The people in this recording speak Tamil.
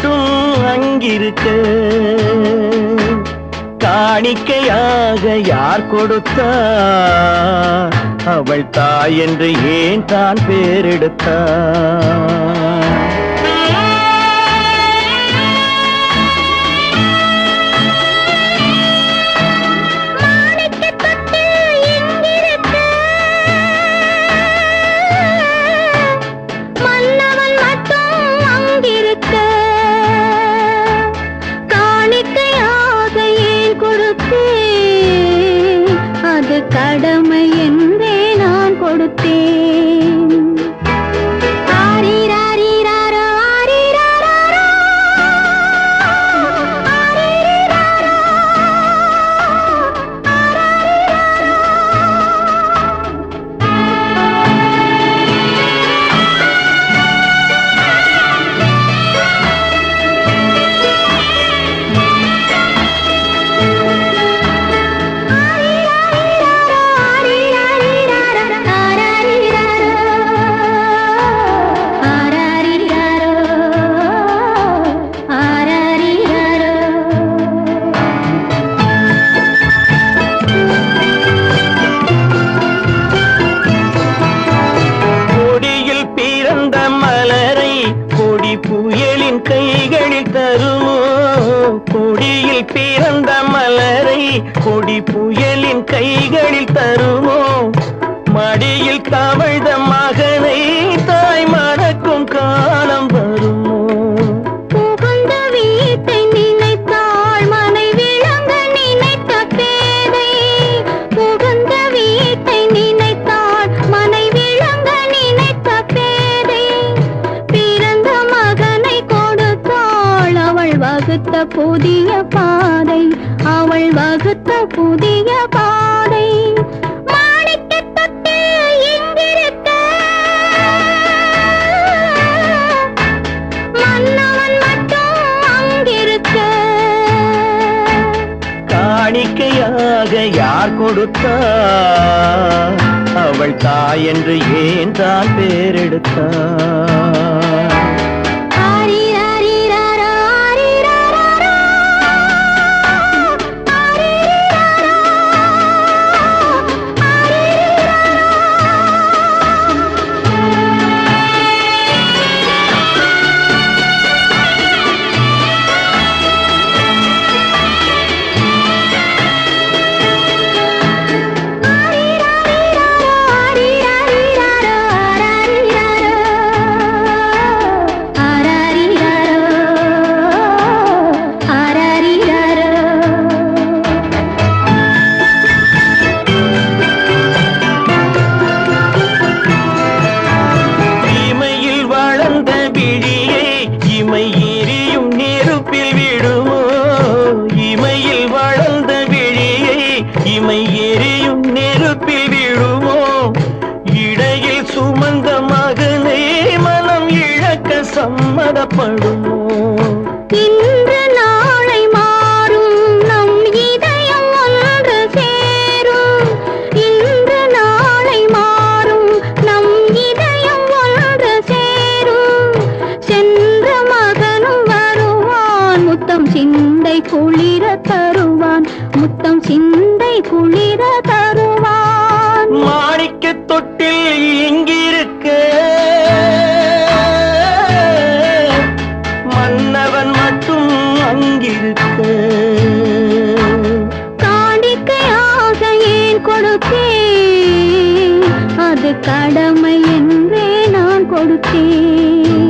மட்டும் அங்கிருக்க. காணிக்கையாக யார் கொடுத்தா? அவள் தாய் என்று ஏன் தான் பேரெடுத்தா? கொடியில் பிறந்த மலரை கொடி புயலின் கைகளில் தருமோ மடியில் தவழ்ந்த வகுத்த புதிய பாதை. அவள் வகுத்த புதிய பாதை. யார் கொடுத்தா? அவள் தாய் என்று ஏன் தான் பேரெடுத்தா? எரியும் நெருப்பில் விடுமோ இடையில் சுமந்த மகனே மனம் இழக்க சம்மதப்படுமோ? இன்று நாளை மாறும் நம் இதயம் ஒன்று சேரும். இன்று நாளை மாறும் நம் இதயம் ஒன்று சேரும். சென்ற மகனும் வருவான் முத்தம் சிந்தை குளிர தருவான். முத்தம் கொடுத்தேன். அது கடமை என்றே நான் கொடுத்தேன்.